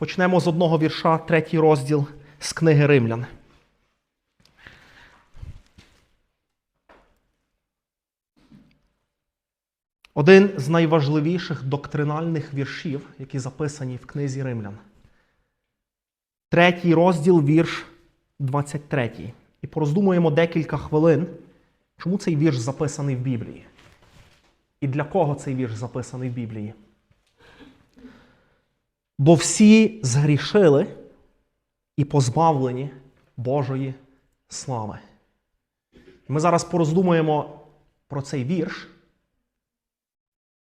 Почнемо з одного вірша, третій розділ з книги Римлян. Один з найважливіших доктринальних віршів, які записані в книзі Римлян. Третій розділ, вірш 23. І пороздумуємо декілька хвилин, чому цей вірш записаний в Біблії. І для кого цей вірш записаний в Біблії? Бо всі згрішили і позбавлені Божої слави. Ми зараз пороздумуємо про цей вірш,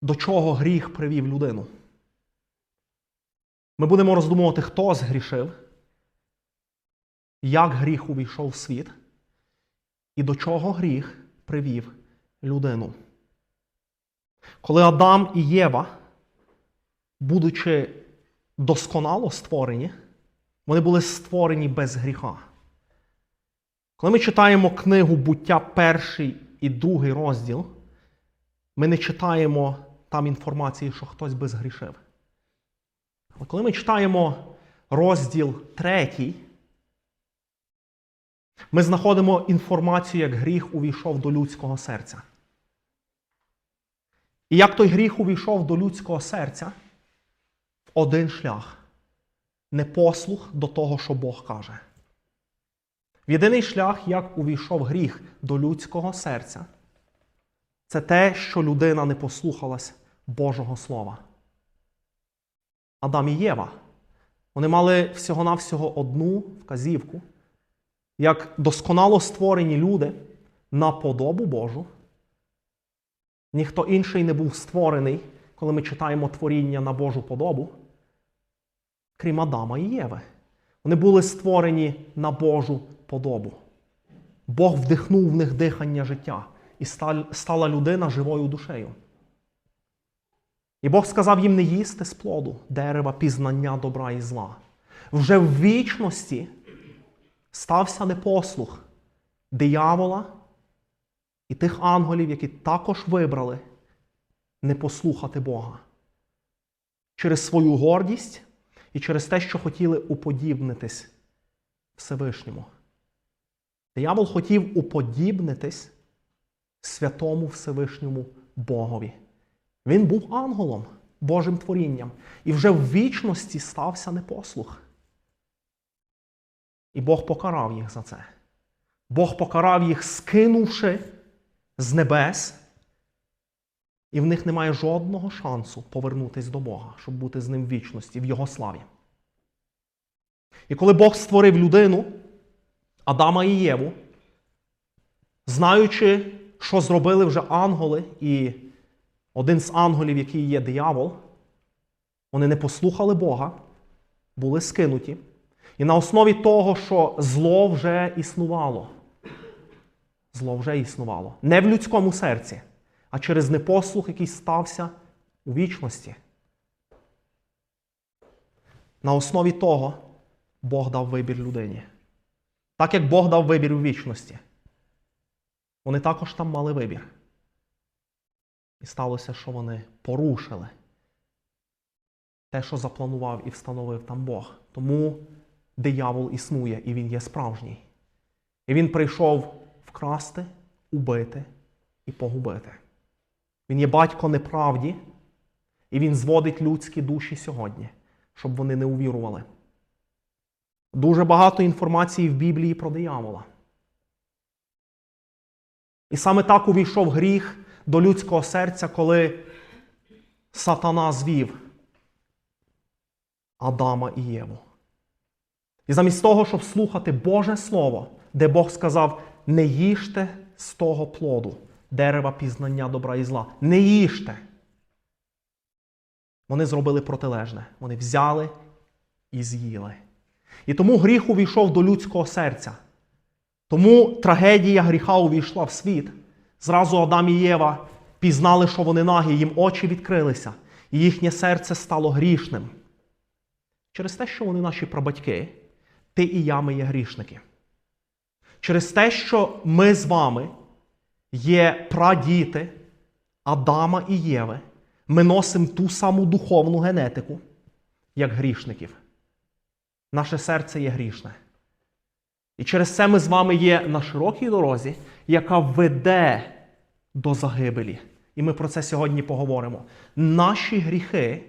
до чого гріх привів людину. Ми будемо роздумувати, хто згрішив, як гріх увійшов в світ, і до чого гріх привів людину. Коли Адам і Єва, будучи досконало створені, вони були створені без гріха. Коли ми читаємо книгу буття перший і другий розділ, ми не читаємо там інформації, що хтось би згрішив. Але коли ми читаємо розділ третій, ми знаходимо інформацію, як гріх увійшов до людського серця. І як той гріх увійшов до людського серця один шлях непослух до того, що Бог каже. Єдиний шлях, як увійшов гріх до людського серця, це те, що людина не послухалась Божого Слова. Адам і Єва. Вони мали всього-навсього одну вказівку, як досконало створені люди на подобу Божу. Ніхто інший не був створений, коли ми читаємо творіння на Божу подобу, крім Адама і Єви. Вони були створені на Божу подобу. Бог вдихнув в них дихання життя, і стала людина живою душею. І Бог сказав їм не їсти з плоду дерева пізнання добра і зла. Вже в вічності стався непослух диявола і тих ангелів, які також вибрали не послухати Бога через свою гордість і через те, що хотіли уподібнитись Всевишньому. Диявол хотів уподібнитись святому Всевишньому Богові. Він був ангелом, Божим творінням, і вже в вічності стався непослух. І Бог покарав їх за це. Бог покарав їх, скинувши з небес, і в них немає жодного шансу повернутися до Бога, щоб бути з ним в вічності, в Його славі. І коли Бог створив людину, Адама і Єву, знаючи, що зробили вже ангели, і один з ангелів, який є диявол, вони не послухали Бога, були скинуті. І на основі того, що зло вже існувало, зло вже існувало. Не в людському серці, а через непослух, який стався у вічності. На основі того Бог дав вибір людині. Так як Бог дав вибір у вічності. Вони також там мали вибір. І сталося, що вони порушили те, що запланував і встановив там Бог. Тому диявол існує і він є справжній. І він прийшов вкрасти, убити і погубити. Він є батько неправді, і він зводить людські душі сьогодні, щоб вони не увірували. Дуже багато інформації в Біблії про диявола. І саме так увійшов гріх до людського серця, коли сатана звів Адама і Єву. І замість того, щоб слухати Боже Слово, де Бог сказав: не їжте з того плоду, дерева пізнання добра і зла. Не їжте. Вони зробили протилежне. Вони взяли і з'їли. І тому гріх увійшов до людського серця. Тому трагедія гріха увійшла в світ. Зразу Адам і Єва пізнали, що вони нагі, їм очі відкрилися, і їхнє серце стало грішним. Через те, що вони наші прабатьки, ти і я ми є грішники. Через те, що ми з вами є прадіти Адама і Єви, ми носимо ту саму духовну генетику, як грішників. Наше серце є грішне. І через це ми з вами є на широкій дорозі, яка веде до загибелі. І ми про це сьогодні поговоримо. Наші гріхи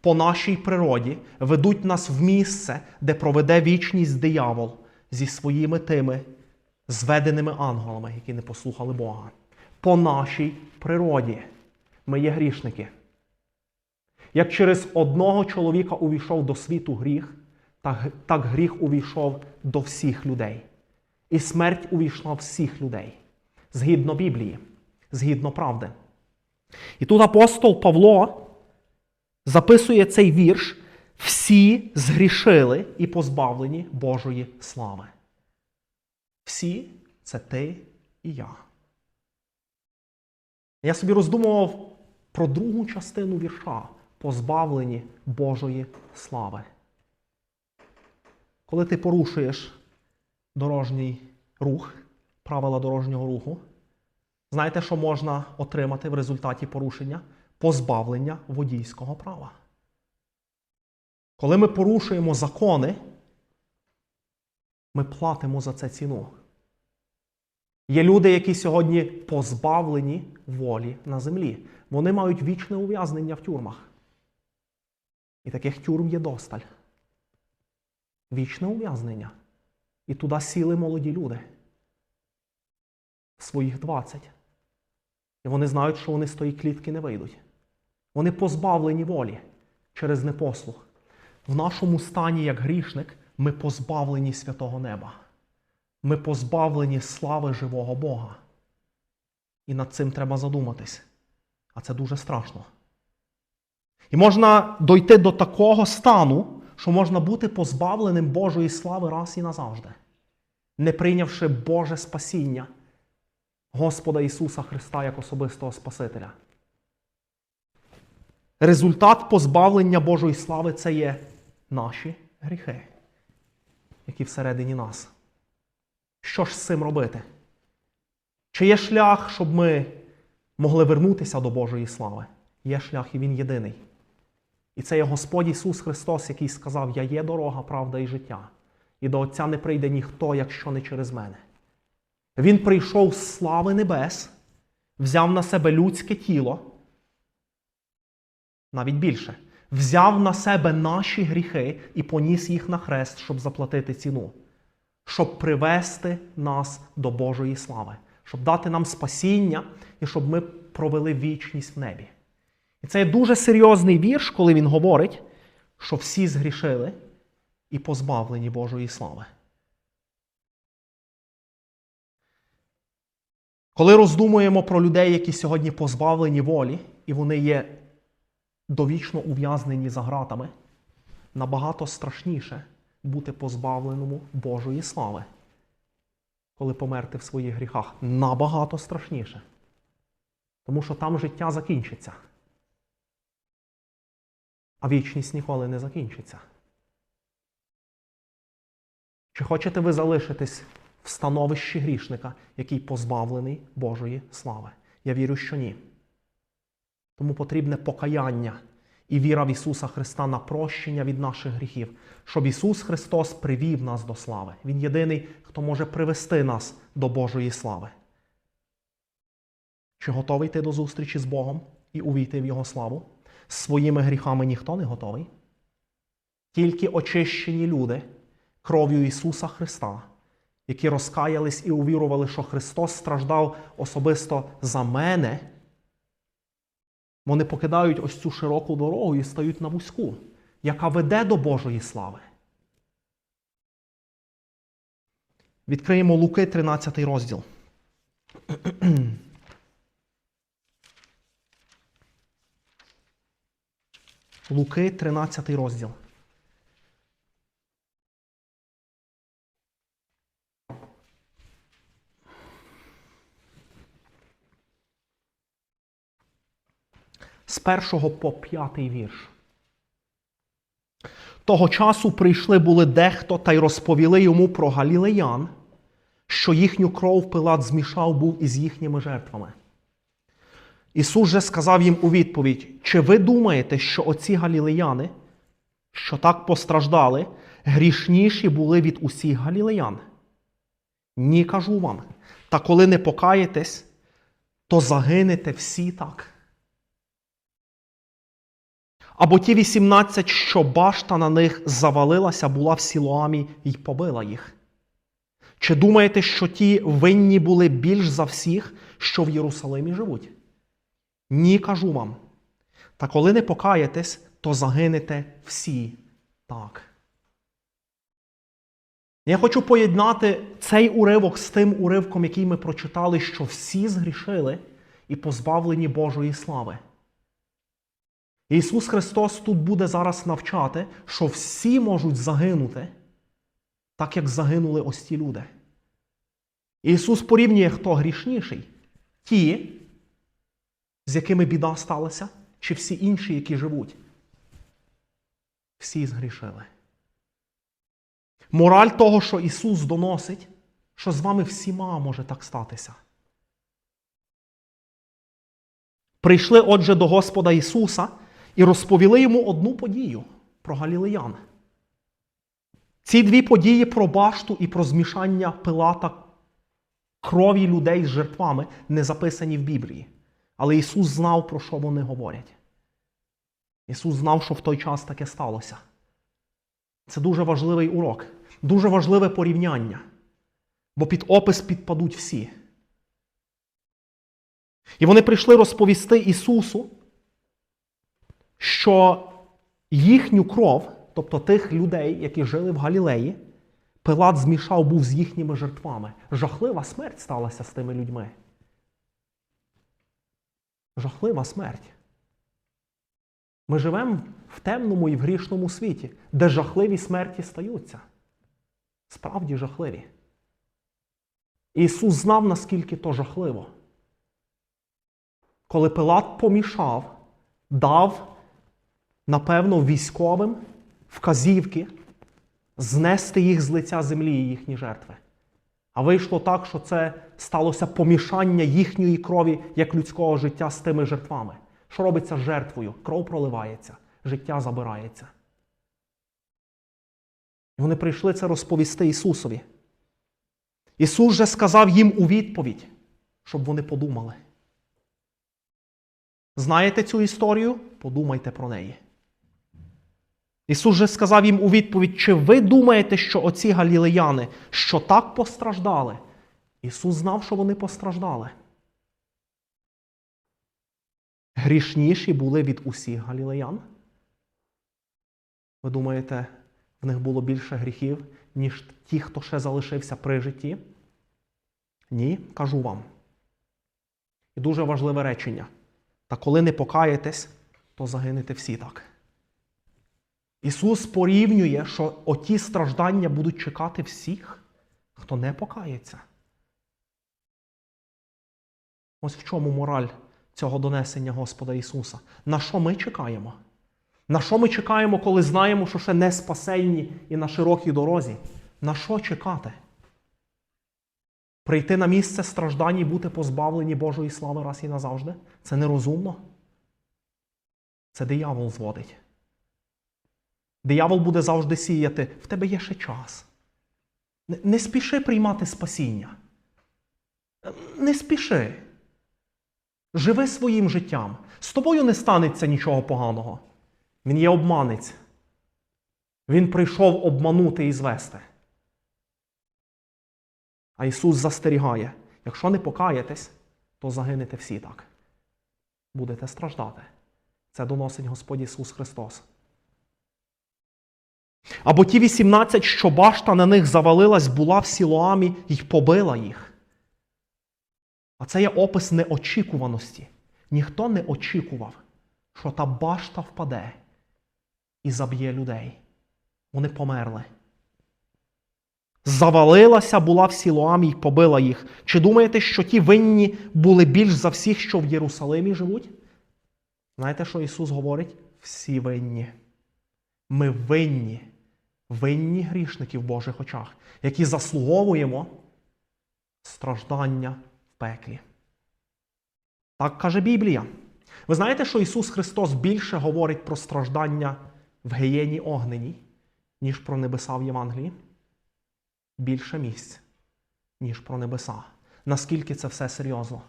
по нашій природі ведуть нас в місце, де проведе вічність диявол зі своїми тими зведеними ангелами, які не послухали Бога. По нашій природі ми є грішники. Як через одного чоловіка увійшов до світу гріх, так, гріх увійшов до всіх людей. І смерть увійшла всіх людей. Згідно Біблії, згідно правди. І тут апостол Павло записує цей вірш: всі згрішили і позбавлені Божої слави. Всі це ти і я. Я собі роздумував про другу частину вірша позбавлені Божої слави. Коли ти порушуєш дорожній рух, правила дорожнього руху, знаєте, що можна отримати в результаті порушення? Позбавлення водійського права. Коли ми порушуємо закони, ми платимо за це ціну. Є люди, які сьогодні позбавлені волі на землі. Вони мають вічне ув'язнення в тюрмах. І таких тюрм є досталь. Вічне ув'язнення. І туди сіли молоді люди. Своїх 20. І вони знають, що вони з тої клітки не вийдуть. Вони позбавлені волі через непослух. В нашому стані, як грішник, ми позбавлені святого неба. Ми позбавлені слави живого Бога. І над цим треба задуматись. А це дуже страшно. І можна дойти до такого стану, що можна бути позбавленим Божої слави раз і назавжди, не прийнявши Боже спасіння Господа Ісуса Христа як особистого Спасителя. Результат позбавлення Божої слави це є наші гріхи, які всередині нас. Що ж з цим робити? Чи є шлях, щоб ми могли вернутися до Божої слави? Є шлях, і він єдиний. І це є Господь Ісус Христос, який сказав: Я є дорога, правда і життя. І до Отця не прийде ніхто, якщо не через мене. Він прийшов з слави небес, взяв на себе людське тіло, навіть більше, взяв на себе наші гріхи і поніс їх на хрест, щоб заплатити ціну, щоб привести нас до Божої слави, щоб дати нам спасіння і щоб ми провели вічність в небі. І це є дуже серйозний вірш, коли він говорить, що всі згрішили і позбавлені Божої слави. Коли роздумуємо про людей, які сьогодні позбавлені волі, і вони є довічно ув'язнені за гратами, набагато страшніше бути позбавленому Божої слави, коли померти в своїх гріхах. Набагато страшніше. Тому що там життя закінчиться. А вічність ніколи не закінчиться. Чи хочете ви залишитись в становищі грішника, який позбавлений Божої слави? Я вірю, що ні. Тому потрібне покаяння і віра в Ісуса Христа на прощення від наших гріхів, щоб Ісус Христос привів нас до слави. Він єдиний, хто може привести нас до Божої слави. Чи готовий ти до зустрічі з Богом і увійти в Його славу? З своїми гріхами ніхто не готовий. Тільки очищені люди кров'ю Ісуса Христа, які розкаялись і увірували, що Христос страждав особисто за мене, вони покидають ось цю широку дорогу і стають на вузьку, яка веде до Божої слави. Відкриємо Луки, 13 розділ. Луки, 13 розділ. З першого по п'ятий вірш. Того часу прийшли були дехто та й розповіли йому про галілеян, що їхню кров Пилат змішав був із їхніми жертвами. Ісус же сказав їм у відповідь: Чи ви думаєте, що оці галілеяни, що так постраждали, грішніші були від усіх галілеян. Ні, кажу вам. Та коли не покаєтесь, то загинете всі так. Або ті 18, що башта на них завалилася, була в Сілоамі і побила їх. Чи думаєте, що ті винні були більш за всіх, що в Єрусалимі живуть? Ні, кажу вам. Та коли не покаєтесь, то загинете всі так. Я хочу поєднати цей уривок з тим уривком, який ми прочитали, що всі згрішили і позбавлені Божої слави. Ісус Христос тут буде зараз навчати, що всі можуть загинути, так як загинули ось ті люди. Ісус порівнює, хто грішніший? Ті, з якими біда сталася, чи всі інші, які живуть. Всі згрішили. Мораль того, що Ісус доносить, що з вами всіма може так статися. Прийшли, отже, до Господа Ісуса і розповіли йому одну подію про Галілеян. Ці дві події про башту і про змішання пилата крові людей з жертвами не записані в Біблії. Але Ісус знав, про що вони говорять. Ісус знав, що в той час таке сталося. Це дуже важливий урок, дуже важливе порівняння. Бо під опис підпадуть всі. І вони прийшли розповісти Ісусу, що їхню кров, тобто тих людей, які жили в Галілеї, Пилат змішав був з їхніми жертвами. Жахлива смерть сталася з тими людьми. Жахлива смерть. Ми живемо в темному і в грішному світі, де жахливі смерті стаються. Справді жахливі. Ісус знав, наскільки то жахливо. Коли Пилат помішав, дав, напевно, військовим вказівки знести їх з лиця землі і їхні жертви. А вийшло так, що це сталося помішання їхньої крові як людського життя з тими жертвами. Що робиться з жертвою? Кров проливається, життя забирається. І вони прийшли це розповісти Ісусові. Ісус же сказав їм у відповідь, щоб вони подумали. Знаєте цю історію? Подумайте про неї. Ісус же сказав їм у відповідь, чи ви думаєте, що оці галілеяни, що так постраждали? Ісус знав, що вони постраждали. Грішніші були від усіх галілеян. Ви думаєте, в них було більше гріхів, ніж ті, хто ще залишився при житті? Ні, кажу вам. І дуже важливе речення. Та коли не покаєтесь, то загинете всі так. Ісус порівнює, що оті страждання будуть чекати всіх, хто не покається. Ось в чому мораль цього донесення Господа Ісуса. На що ми чекаємо? На що ми чекаємо, коли знаємо, що ще не спасенні і на широкій дорозі? На що чекати? Прийти на місце страждань і бути позбавлені Божої слави раз і назавжди? Це нерозумно. Це диявол зводить. Диявол буде завжди сіяти, в тебе є ще час. Не, спіши приймати спасіння. Не спіши. Живи своїм життям. З тобою не станеться нічого поганого. Він є обманець. Він прийшов обманути і звести. А Ісус застерігає: якщо не покаєтесь, то загинете всі так. Будете страждати. Це доносить Господь Ісус Христос. Або ті 18, що башта на них завалилась, була в Сілоамі і побила їх. А це є опис неочікуваності. Ніхто не очікував, що та башта впаде і заб'є людей. Вони померли. Завалилася була в Сілоамі і побила їх. Чи думаєте, що ті винні були більш за всіх, що в Єрусалимі живуть? Знаєте, що Ісус говорить? Всі винні. Ми винні, винні грішники в Божих очах, які заслуговуємо страждання в пеклі. Так каже Біблія. Ви знаєте, що Ісус Христос більше говорить про страждання в гієні огненій, ніж про небеса в Євангелії? Більше місць, ніж про небеса. Наскільки це все серйозно?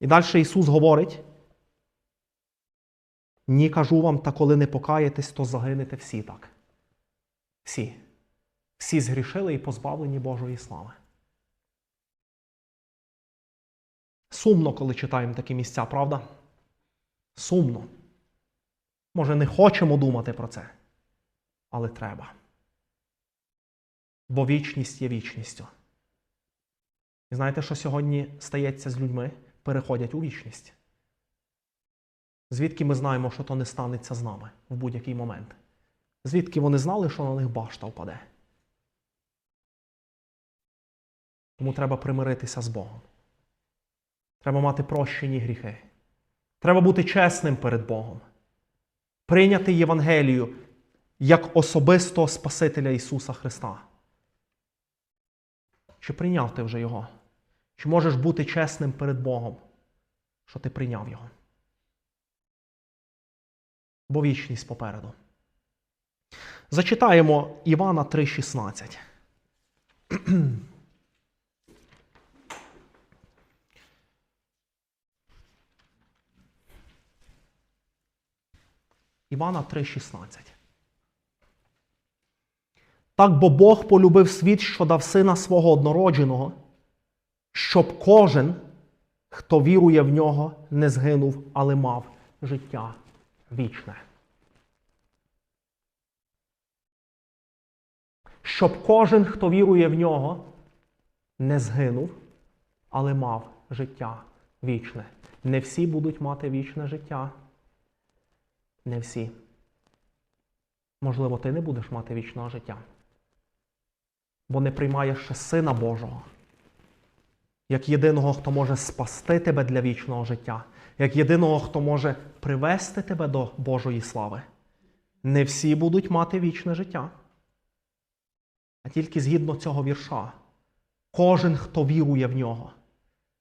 І далі Ісус говорить: ні, кажу вам, та коли не покаєтесь, то загинете всі так. Всі. Всі згрішили і позбавлені Божої слави. Сумно, коли читаємо такі місця, правда? Сумно. Може, не хочемо думати про це, але треба. Бо вічність є вічністю. І знаєте, що сьогодні стається з людьми? Переходять у вічність. Звідки ми знаємо, що то не станеться з нами в будь-який момент? Звідки вони знали, що на них башта впаде? Тому треба примиритися з Богом. Треба мати прощені гріхи. Треба бути чесним перед Богом. Прийняти Євангелію як особистого Спасителя Ісуса Христа. Чи прийняв ти вже Його? Чи можеш бути чесним перед Богом, що ти прийняв Його? Бо вічність попереду. Зачитаємо Івана 3,16. Івана 3,16. Так бо Бог полюбив світ, що дав сина свого однородженого, щоб кожен, хто вірує в нього, не згинув, але мав життя вічне. Щоб кожен, хто вірує в нього, не згинув, але мав життя вічне. Не всі будуть мати вічне життя. Не всі. Можливо, ти не будеш мати вічного життя, бо не приймаєш ще Сина Божого, як єдиного, хто може спасти тебе для вічного життя, як єдиного, хто може привести тебе до Божої слави. Не всі будуть мати вічне життя. А тільки згідно цього вірша, кожен, хто вірує в нього,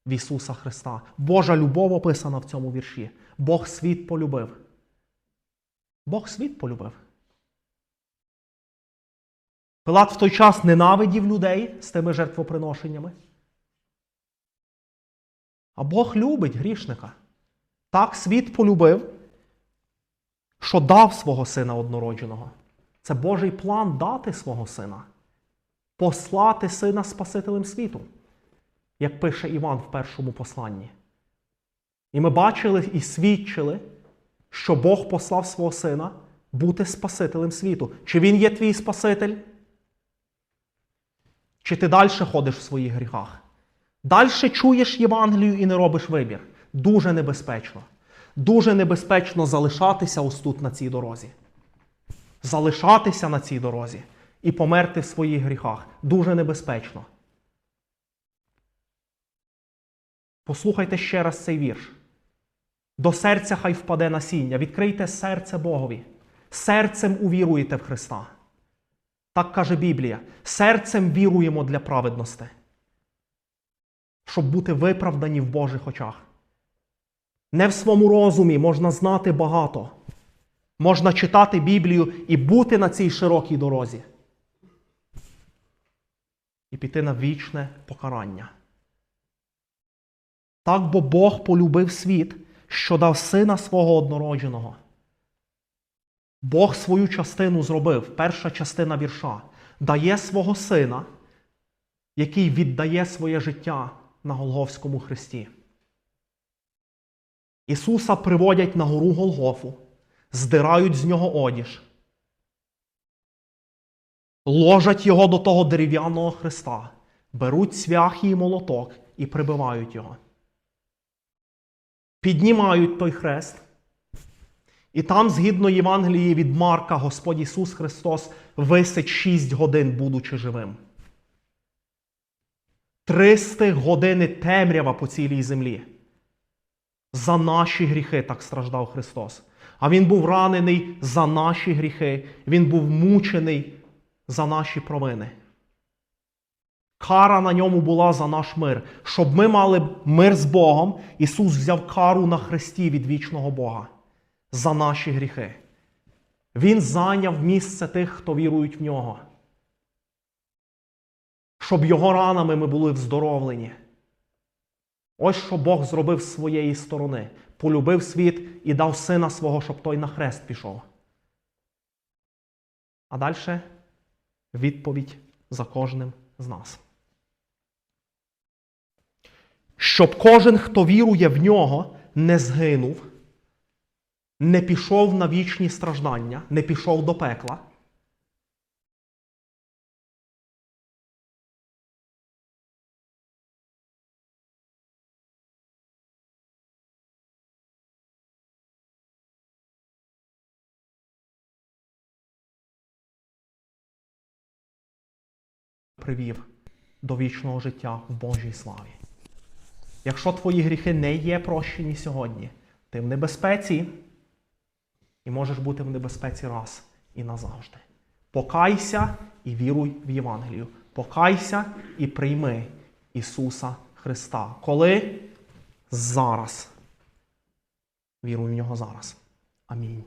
в Ісуса Христа. Божа любов описана в цьому вірші. Бог світ полюбив. Бог світ полюбив. Пилат в той час ненавидів людей з тими жертвоприношеннями. А Бог любить грішника. Так світ полюбив, що дав свого сина однородженого. Це Божий план дати свого сина, послати сина Спасителем світу, як пише Іван в першому посланні. І ми бачили і свідчили, що Бог послав свого сина бути Спасителем світу. Чи він є твій Спаситель? Чи ти далі ходиш в своїх гріхах? Далі чуєш Євангелію і не робиш вибір. Дуже небезпечно. Дуже небезпечно залишатися ось тут на цій дорозі. Залишатися на цій дорозі і померти в своїх гріхах. Дуже небезпечно. Послухайте ще раз цей вірш. До серця хай впаде насіння. Відкрийте серце Богові. Серцем увіруєте в Христа. Так каже Біблія. Серцем віруємо для праведності. Щоб бути виправдані в Божих очах. Не в своєму розумі можна знати багато. Можна читати Біблію і бути на цій широкій дорозі. І піти на вічне покарання. Так бо Бог полюбив світ, що дав сина свого однородженого. Бог свою частину зробив, перша частина вірша, дає свого сина, який віддає своє життя на Голговському хресті. Ісуса приводять на гору Голгофу, здирають з нього одіж, ложать його до того дерев'яного хреста, беруть цвяхи і молоток і прибивають його. Піднімають той хрест. І там, згідно Євангелії від Марка, Господь Ісус Христос висить 6 годин, будучи живим. 300 години темрява по цілій землі. За наші гріхи так страждав Христос. А Він був ранений за наші гріхи, Він був мучений за наші провини. Кара на ньому була за наш мир. Щоб ми мали мир з Богом, Ісус взяв кару на хресті від вічного Бога за наші гріхи. Він зайняв місце тих, хто вірують в нього. Щоб його ранами ми були вздоровлені. Ось що Бог зробив з своєї сторони. Полюбив світ і дав сина свого, щоб той на хрест пішов. А далі відповідь за кожним з нас. Щоб кожен, хто вірує в нього, не згинув, не пішов на вічні страждання, не пішов до пекла. Привів до вічного життя в Божій славі. Якщо твої гріхи не є прощені сьогодні, ти в небезпеці і можеш бути в небезпеці раз і назавжди. Покайся і віруй в Євангелію. Покайся і прийми Ісуса Христа. Коли? Зараз. Віруй в нього зараз. Амінь.